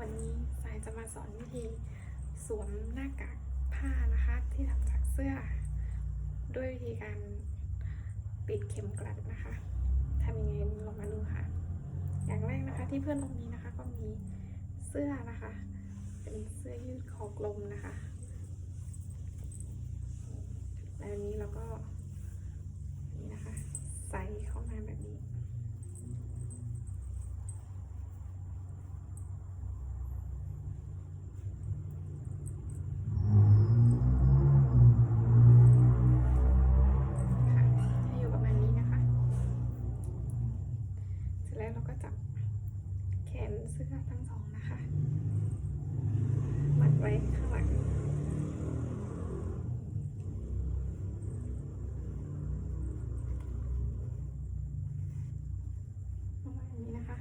วันนี้สายจะมาสอนวิธีสวมหน้ากากผ้านะคะที่ทำจากเสื้อ ด้วยวิธีการปิดเข็มกลัดนะคะทำยังไงลองมาดูค่ะ อย่างแรกนะคะที่เพื่อนตรงนี้นะคะก็มีเสื้อนะคะ เป็นเสื้อยืดคอกลมนะคะแล้วนี้เราก็ แล้วเราก็จับแขนเสื้อทั้งสองนะคะ มัดไว้ข้างหลังประมาณนี้นะคะ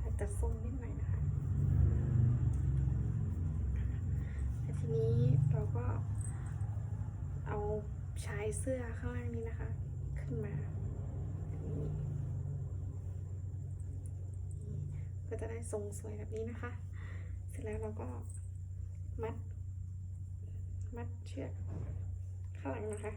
อาจจะทรงนิดหน่อยนะคะแต่ทีนี้เราก็เอาชายเสื้อข้างล่างนี้นะคะ ขึ้นมาแบบนี้ก็ จะได้ทรงสวยแบบนี้นะคะ เสร็จแล้วเราก็มัด มัดเชือกข้างหลังนะคะ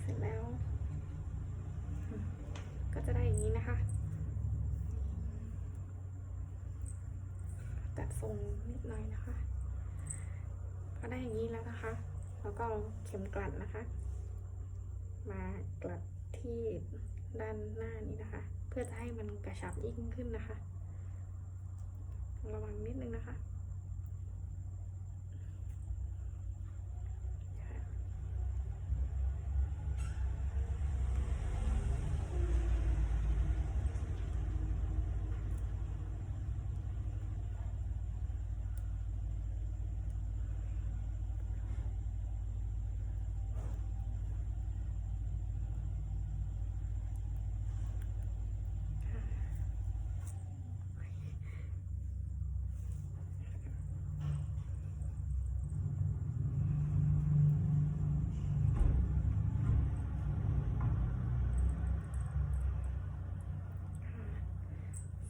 เสร็จแล้วก็จะได้อย่างนี้นะคะ ตัดทรงนิดหน่อยนะคะก็ได้อย่างนี้แล้วนะคะ แล้วก็เอาเข็มกลัดนะคะ มากลัดที่ด้านหน้านี้นะคะ เพื่อจะให้มันกระชับยิ่งขึ้นนะคะ ระวังนิดนึงนะคะ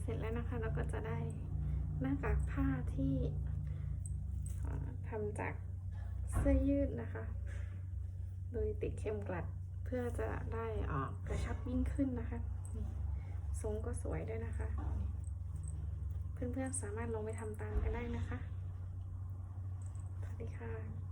เส ร็จแล้วนะคะ เราก็จะได้หน้ากากผ้าที่ทำจากเสื้อยืดนะคะ โดยติดเข็มกลัดเพื่อจะได้ออกกระชับยิ่งขึ้นนะคะทรงก็สวยด้วยนะคะ เพื่อนๆสามารถลงไปทำตามกันได้นะคะสวัสดีค่ะ